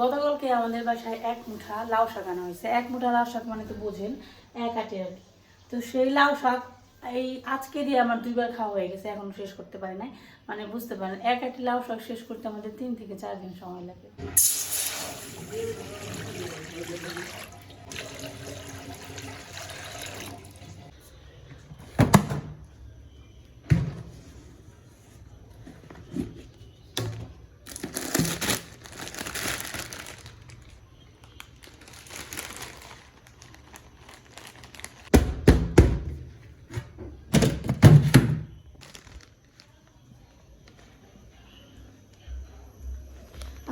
গতকালকে আমাদের বাসায় এক মুঠা লাউ শাক আনা হয়েছে। এক মুঠা লাউ শাক মানে তো বোঝেন, এক আটে আর কি। তো সেই লাউ শাক, এই আজকে দিয়ে আমার দুইবার খাওয়া হয়ে গেছে, এখন শেষ করতে পারি নাই। মানে বুঝতে পারেন, এক আটি লাউ শাক শেষ করতে আমাদের তিন থেকে চার দিন সময় লাগে।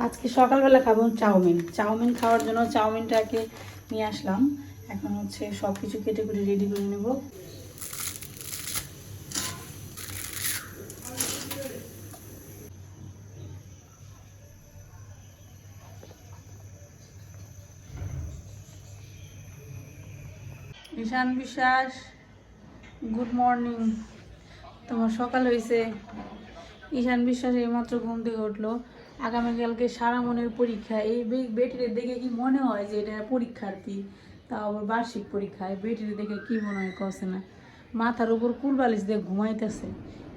আজকে সকালবেলা খাব চাউমিন। চাউমিন খাওয়ার জন্য চাউমিনটাকে নিয়ে আসলাম। এখন হচ্ছে সব কিছু কেটে কুটে রেডি করে নেব। ঈশান বিশ্বাস গুড মর্নিং তোমার সকাল হয়েছে ঈশান বিশ্বাস এইমাত্র ঘুম থেকে উঠল। আগামীকালকে সারা মনের পরীক্ষা, এই বেটিরে দেখে কি মনে হয় যে এটা পরীক্ষার্থী? তা আবার বার্ষিক পরীক্ষায় বেটিরে দেখে কি মনে হয় কসে না। মাথার উপর কুল বালিশ দিয়ে ঘুমাইতেছে।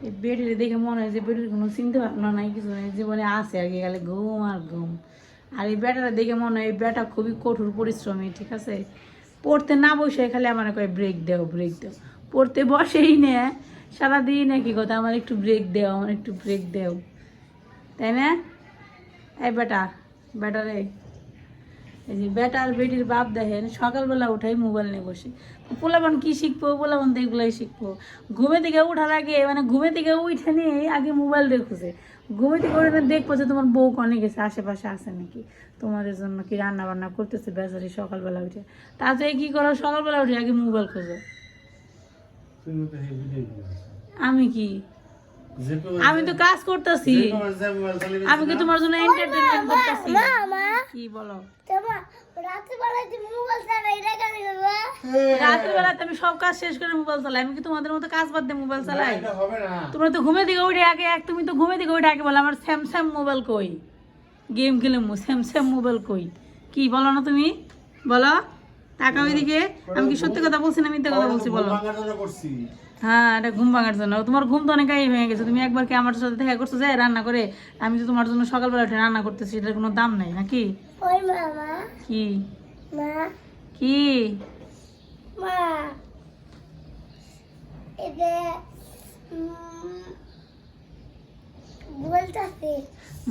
এই বেটিরে দেখে মনে হয় যে বেটির কোনো চিন্তা ভাবনা নাই, কিছু নেই, জীবনে আছে আর কি গেলে ঘুম আর ঘুম। আর এই বেটাটা দেখে মনে হয় এই বেটা খুবই কঠোর পরিশ্রমী, ঠিক আছে? পড়তে না বসে খালি আমার কয়, ব্রেক দেও ব্রেক দেও। পড়তে বসেই নে, সারাদিন একই কথা, আমার একটু ব্রেক দেও, আমার একটু ব্রেক দেও। তাই না? এই বেটা বেটা রে। এই যে বেটা আর বেটির বাপ দেখেন সকালবেলা উঠাই মোবাইল নিয়ে বসে। পোলাপান কি শিখব? পোলাপান তো এগুলাই শিখব। ঘুমে থেকে উঠার আগে মানে ঘুমে থেকে উঠে নিয়ে আগে মোবাইল দেখছে ঘুমে থেকে উঠে দেখব যে তোমার বউ কনে গেছে আশেপাশে আছে নাকি? তোমাদের জন্য কি রান্না বান্না করতেছে বেচারি সকালবেলা উঠে? তাড়াতাড়ি কি করো সকালবেলা উঠে আগে মোবাইল খোঁজো। আমি কি? আমি তো কাজ করতেছি। আমি কি তোমার জন্য এন্টারটেইনমেন্ট করতেছি? কি বলো? রাতের বেলাতে আমি সব কাজ শেষ করে মোবাইল চালাই। আমি কি তোমাদের মতো কাজ বাদ দিয়ে মোবাইল না, চালাই তোমরা তো ঘুমে দিকে উঠে আগে এক তুমি তো ঘুমে দিকে উঠে আগে বলো আমার স্যামসাং মোবাইল কই? গেম খেলে স্যামসাং মোবাইল কই? কি বলো না তুমি? বলো? টাকা ওইদিকে আমি কি সত্যি কথা বলছি না মিথ্যে কথা বলছি বলো? হ্যাঁ এটা ঘুম ভাঙার জন্য। তোমার ঘুম তো অনেক ভেঙে গেছে। তুমি একবার কি আমার সাথে দেখা করছ? যে রান্না করে। আমি তো তোমার জন্য সকালবেলা উঠে রান্না করতেছি এটার কোনো দাম নাই নাকি? কি? মা। কি? মা।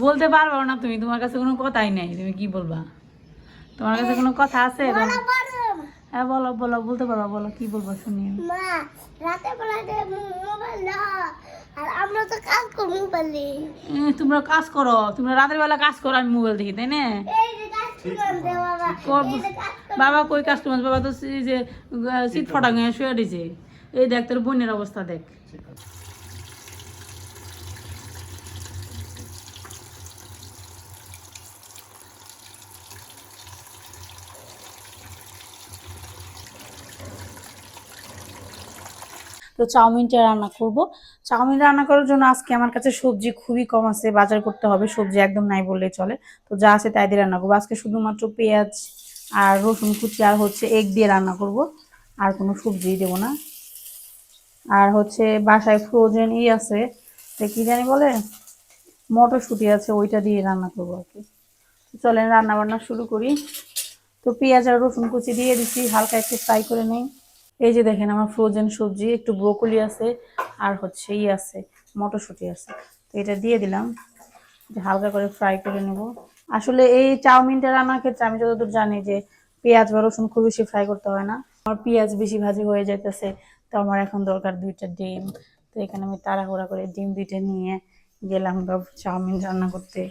বলতে পারব না তুমি তোমার কাছে কোনো কথাই নাই তুমি কি বলবা? তোমার কাছে কোনো কথা আছে? হ্যাঁ বলো বলো বলতে পারবা বলো কি বলব শুনি মা রাতে বেলাতে মোবাইল না আর আমরা তো কাজ করি মোবাইলে। তোমরা কাজ করো তোমরা রাতের বেলা কাজ করো আমি মোবাইল দেখি তাই না? এই যে কাজ করলাম দে বাবা কই কাজ করব বাবা তো যে সিট ফটা শুয়ে দিছে এই দেখ তোর বোনের অবস্থা দেখ। তো চাউমিনটা রান্না করব। চাউমিন রান্না করার জন্য আজকে আমার কাছে সবজি খুবই কম আছে, বাজার করতে হবে, সবজি একদম নাই বললেই চলে। তো যা আছে তাই দিয়ে রান্না করব। আজকে শুধুমাত্র পেঁয়াজ আর রসুন কুচি আর হচ্ছে এগ দিয়ে রান্না করব, আর কোনো সবজি দেবো না। আর হচ্ছে বাসায় ফ্রোজেন ই আছে সে কি জানি বলে, মটরশুঁটি আছে, ওইটা দিয়ে রান্না করব আর কি। তো চলেন রান্না বান্না শুরু করি। তো পেঁয়াজ আর রসুন কুচি দিয়ে দিচ্ছি হালকা একটু ফ্রাই করে নেই। এই যে দেখেন আমার ফ্রোজেন সবজি, একটু ব্রোকলি আছে আর হচ্ছে ই আছে, মটরশুঁটি আছে। তো এটা দিয়ে দিলাম, যে হালকা করে ফ্রাই করে নেব। আসলে এই চাউমিনটা রান্নার ক্ষেত্রে আমি যতদূর জানি যে পেঁয়াজ বা রসুন খুব বেশি ফ্রাই করতে হয় না। আমার পেঁয়াজ বেশি ভাজি হয়ে যাইতেছে, তো আমার এখন দরকার দুইটা ডিম। তো এখানে আমি তাড়াহুড়া করে ডিম দুইটা নিয়ে গেলাম চাউমিন রান্না করতে।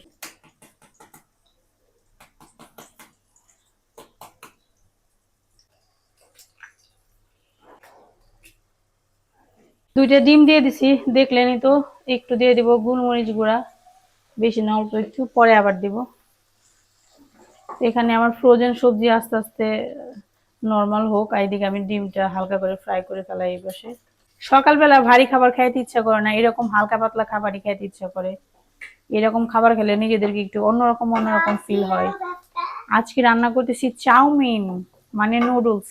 দুইটা ডিম দিয়ে দিছি, দেখলেনই তো, একটু দিয়ে দিব গোলমরিচ গুঁড়া, বেশি না, অল্প একটু, পরে আবার দিব। এখানে আমার ফ্রোজেন সবজি আস্তে আস্তে নর্মাল হোক এদিকে আমি ডিমটা হালকা করে ফ্রাই করে ফেলাই এই পাশে সকালবেলা ভারী খাবার খাইতে ইচ্ছা করে না, এরকম হালকা পাতলা খাবারই খাইতে ইচ্ছা করে। এরকম খাবার খেলে নিজেদেরকে একটু অন্যরকম অন্যরকম ফিল হয়। আজকে রান্না করতেছি চাউমিন মানে নুডলস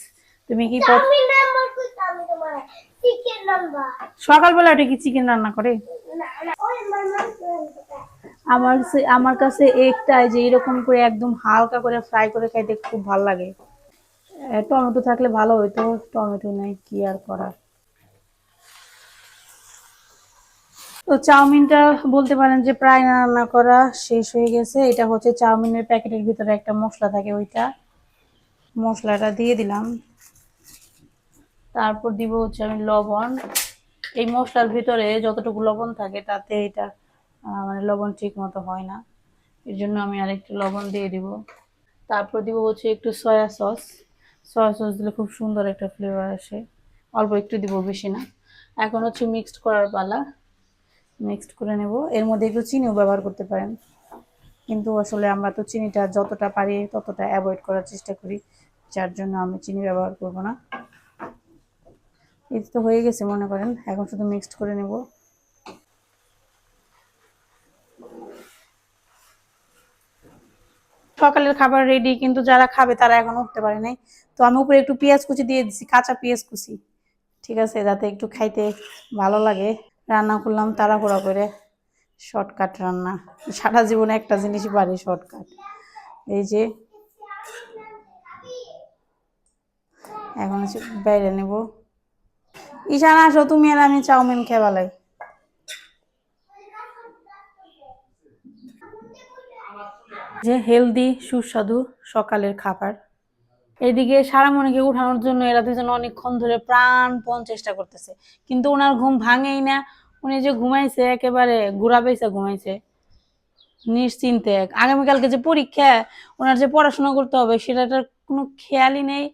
তুমি কি পছ- আমি নাম্বার কইতে আমি তোমার চিকেন নাম্বার সকালবেলা উঠে কি চিকেন রান্না করে? আমার আমার কাছে একটাই যে এরকম করে একদম হালকা করে ফ্রাই করে খাইতে খুব ভালো লাগে। টমেটো থাকলে ভালো হতো টমেটো নেই কি আর করার। তো চাউমিনটা বলতে পারেন যে প্রায় রান্না করা শেষ হয়ে গেছে। এটা হচ্ছে চাউমিনের প্যাকেটের ভিতরে একটা মশলা থাকে ওইটা। মশলাটা দিয়ে দিলাম। তারপর দিব হচ্ছে আমি লবণ। এই মশলার ভিতরে যতটুকু লবণ থাকে তাতে এটা মানে লবণ ঠিক মতো হয় না। এর জন্য আমি আরেকটু লবণ দিয়ে দিব। তারপর দিব হচ্ছে একটু সয়া সস। সয়া সস দিলে খুব সুন্দর একটা ফ্লেভার আসে। অল্প একটু দিব বেশি না। এখন হচ্ছে মিক্সড করার পালা। মিক্সড করে নেব। এর মধ্যে একটু চিনিও ব্যবহার করতে পারেন। কিন্তু আসলে আমরা তো চিনিটা যতটা পারি ততটা অ্যাভয়েড করার চেষ্টা করি। যার জন্য আমি চিনি ব্যবহার করব না। এই তো হয়ে গেছে, মনে করেন। এখন শুধু মিক্সড করে নেব। সকালের খাবার রেডি কিন্তু যারা খাবে তারা এখন উঠতে পারে নাই। তো আমি উপরে একটু পেঁয়াজ কুচি দিয়ে দিচ্ছি কাঁচা পেঁয়াজ কুচি। ঠিক আছে, যাতে একটু খাইতে ভালো লাগে। রান্না করলাম তাড়াহুড়া করে। শর্টকাট রান্না। সারা জীবনে একটা জিনিসই পারি শর্টকাট এই যে, এখন হচ্ছে বাইরে নেব। ঈশান আসো, তুমি আর আমি চাউমিন খেবালাই যে হেলদি, সুস্বাদু সকালের খাবার। এদিকে সারামণিকে উঠানোর জন্য এরা দুজন অনেকক্ষণ ধরে প্রাণপণ চেষ্টা করতেছে। কিন্তু ওনার ঘুম ভাঙেই না। উনি যে ঘুমাইছে, একেবারে গুড়া পেয়েছে ঘুমাইছে। নিশ্চিন্তে আগামীকালকে যে পরীক্ষা, ওনার যে পড়াশোনা করতে হবে, সেটাটার কোনো খেয়ালই নেই।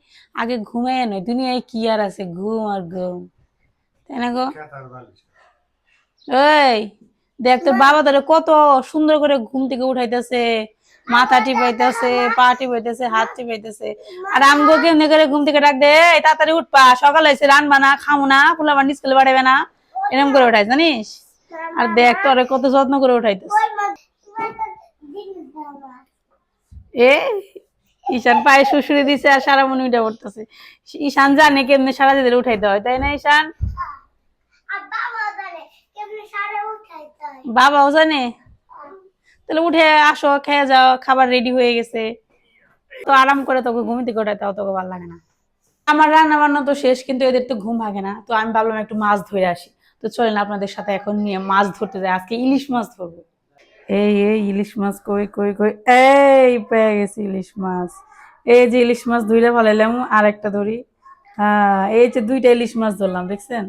আগে ঘুমায় নয়। দুনিয়ায় কি আর আছে? ঘুম আর ঘুম। তাই না গো? খেতার দেখ তোর বাবা কত সুন্দর করে ঘুম থেকে উঠাইতেছে মাথা টিপাইতেছে পা টিপাইতেছে হাত টিপাইতেছে। আর আমগো কেমনে করে ঘুম থেকে ডাক দে তাড়াতাড়ি উঠবা সকালে এসে রানবা না খামো না ফুলা বান্ডি স্কুলে বাড়াবে না। এরকম করে উঠাই জানিস? আর দেখ তোরে কত যত্ন করে উঠাইতেছে। এ ঈশান পায়ে শুশুরি দিছে আর সারা মনে উঠে পড়তেছে। ঈশান জানে কেমনে সারা দিদের উঠাইতে হয় তাই না ঈশান আর বাবা জানে কেমনে সারে উঠাইতে হয় বাবাও জানে? তাহলে উঠে আসো, খেয়ে যাও, খাবার রেডি হয়ে গেছে। তো আরাম করে তোকে ঘুমিতে গোটায় তাও তোকে ভালো লাগে না। আমার রান্না বান্না তো শেষ, কিন্তু এদের তো ঘুম ভাগে না। তো আমি ভাবলাম একটু মাছ ধরে আসি। তো চলেন, আপনাদের সাথে এখন নিয়ে মাছ ধরতে যাই। আজকে ইলিশ মাছ ধরবো। এই এই ইলিশ মাছ কই কই কই? এই পেয়ে গেছি ইলিশ মাছ। এই যে ইলিশ মাছ ধুইলে ভালাইলাম আর একটা ধরি। হ্যাঁ এই যে দুইটা ইলিশ মাছ ধরলাম, দেখছেন?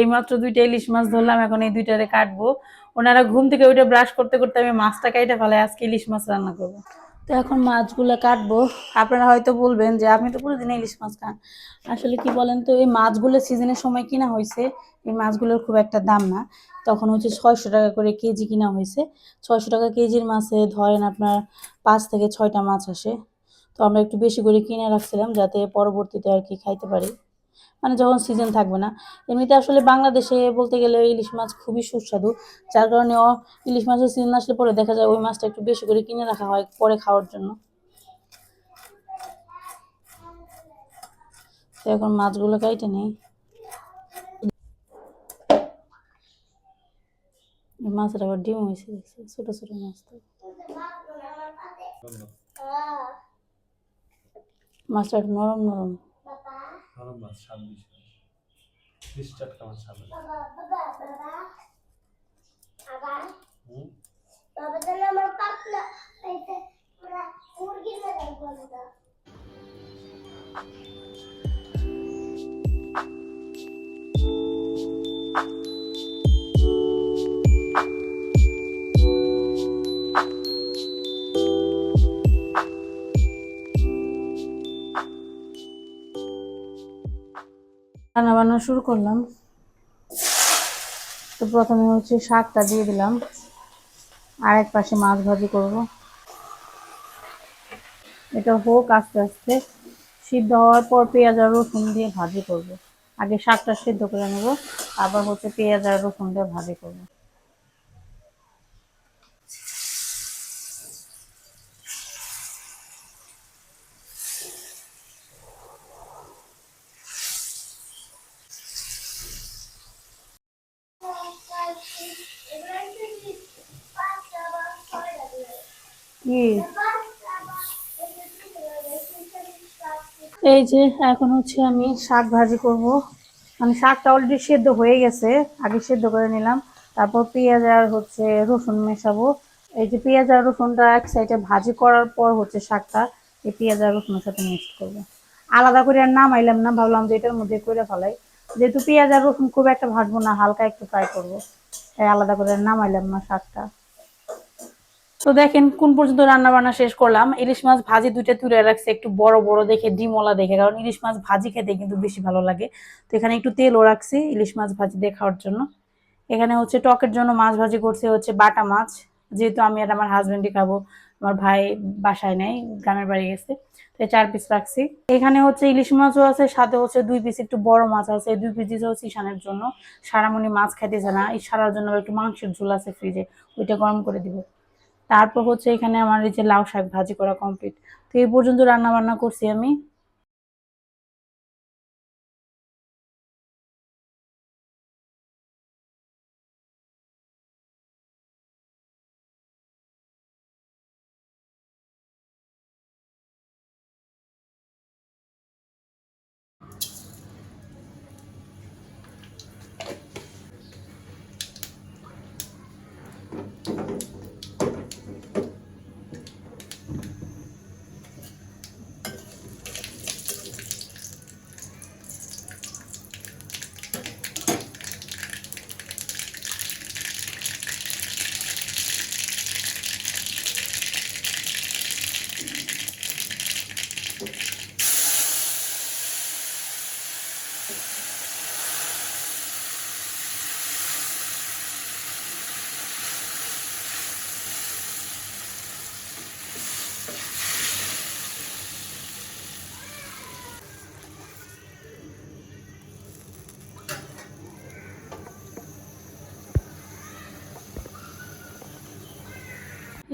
এই মাত্র দুইটা ইলিশ মাছ ধরলাম, এখন এই দুইটারে কাটবো। ওনারা ঘুম থেকে ওইটা ব্রাশ করতে করতে আমি মাছটা কাইটা ফেলাই, আজকে ইলিশ মাছ রান্না করব। তো এখন মাছগুলো কাটবো। আপনারা হয়তো বলবেন যে, আপনি তো প্রতিদিন ইলিশ মাছ খান। আসলে কি বলেন তো, এই মাছগুলো সিজনের সময় কিনা হয়েছে, এই মাছগুলোর খুব একটা দাম না। তখন হচ্ছে ছয়শো টাকা করে কেজি কিনা হয়েছে। ছয়শো টাকা কেজির মাছে ধরেন আপনার পাঁচ থেকে ছয়টা মাছ আসে। তো আমরা একটু বেশি করে কিনে রাখছিলাম, যাতে পরবর্তীতে আর কি খাইতে পারি। মানে যখন সিজন থাকবে না। এমনিতে আসলে বাংলাদেশে বলতে গেলে ইলিশ মাছ খুবই সুস্বাদু। যার কারণে ইলিশ মাছের সিজন আসলে পরে দেখা যায় ওই মাছটা একটু বেশি করে কিনে রাখা হয় পরে খাওয়ার জন্য। এখন মাছগুলো কাইটে নেই। মাছের আবার ডিম হয়েছে দেখছি ছোট ছোট মাছ তো। মাছটা নরম নরম। নরম মাছ ছাব্বিশ ত্রিশ টাকা মাছ ছাব্বিশ বাবা বাবা বাবা। আবার হুম? আমার রান্না বান্না শুরু করলাম। তো প্রথমে হচ্ছে শাকটা দিয়ে দিলাম। আর এক পাশে মাছ ভাজি করব। এটা হোক আস্তে আস্তে। সিদ্ধ হওয়ার পর পেঁয়াজ আর রসুন দিয়ে ভাজি করব। আগে শাকটা সিদ্ধ করে নেব। আবার হচ্ছে পেঁয়াজ আর রসুন দিয়ে ভাজি করব কি এই যে, এখন হচ্ছে আমি শাক ভাজি করব। মানে শাকটা অলরেডি সেদ্ধ হয়ে গেছে, আগে সেদ্ধ করে নিলাম। তারপর পেঁয়াজ আর হচ্ছে রসুন মেশাবো। এই যে পেঁয়াজ আর রসুনটা এক সাইডে ভাজি করার পর হচ্ছে শাকটা এই পেঁয়াজ আর রসুনের সাথে মিক্সড করব। আলাদা করে আর নামাইলাম না, ভাবলাম যে এটার মধ্যে করে ফেলাই। যেহেতু পেঁয়াজ আর রসুন খুব একটা ভাজবো না, হালকা একটু ফ্রাই করব। তাই আলাদা করে আর নামাইলাম না শাকটা। তো দেখেন কোন পর্যন্ত রান্না বান্না শেষ করলাম, ইলিশ মাছ ভাজি দুইটা তুলে রাখছে, একটু বড় বড় দেখে ডিমলা দেখে, কারণ ইলিশ মাছ ভাজি খেতে কিন্তু বেশি ভালো লাগে। তো এখানে একটু তেলও রাখছি ইলিশ মাছ ভাজি দিয়ে খাওয়ার জন্য। এখানে হচ্ছে টকের জন্য মাছ ভাজি করছে হচ্ছে বাটা মাছ। যেহেতু আমি আর আমার হাজবেন্ডই খাব, আমার ভাই বাসায় নেই, গ্রামের বাড়ি গেছে, তো চার পিস রাখছি। এখানে হচ্ছে ইলিশ মাছও আছে, সাথে হচ্ছে দুই পিস একটু বড় মাছ আছে, দুই পিস দিতে হচ্ছে ঈশানের জন্য। সারামণি মাছ খাইতেছে না সারার জন্য একটু মাংসের ঝোল আছে ফ্রিজে ওইটা গরম করে দিব। তারপর হচ্ছে এখানে আমার এই যে লাউ শাক ভাজি করা কমপ্লিট তো এই পর্যন্ত রান্না বান্না করছি আমি।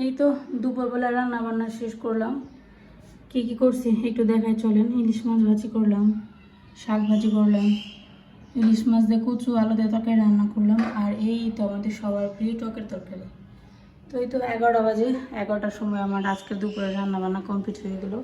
এই তো দুপুরবেলা রান্না বান্না শেষ করলাম। কি কি করছি? একটু দেখায় চলেন। ইলিশ মাছ ভাজি করলাম, শাক ভাজি করলাম। ইলিশ মাছ দিয়ে কচু, আলু দিয়ে তরকারি রান্না করলাম। আর এই তো আমাদের সবার প্রিয় টকের তরকারি। তো এই তো এগারোটা বাজে। এগারোটার সময় আমার আজকে দুপুরে রান্না বান্না কমপ্লিট হয়ে গেলো।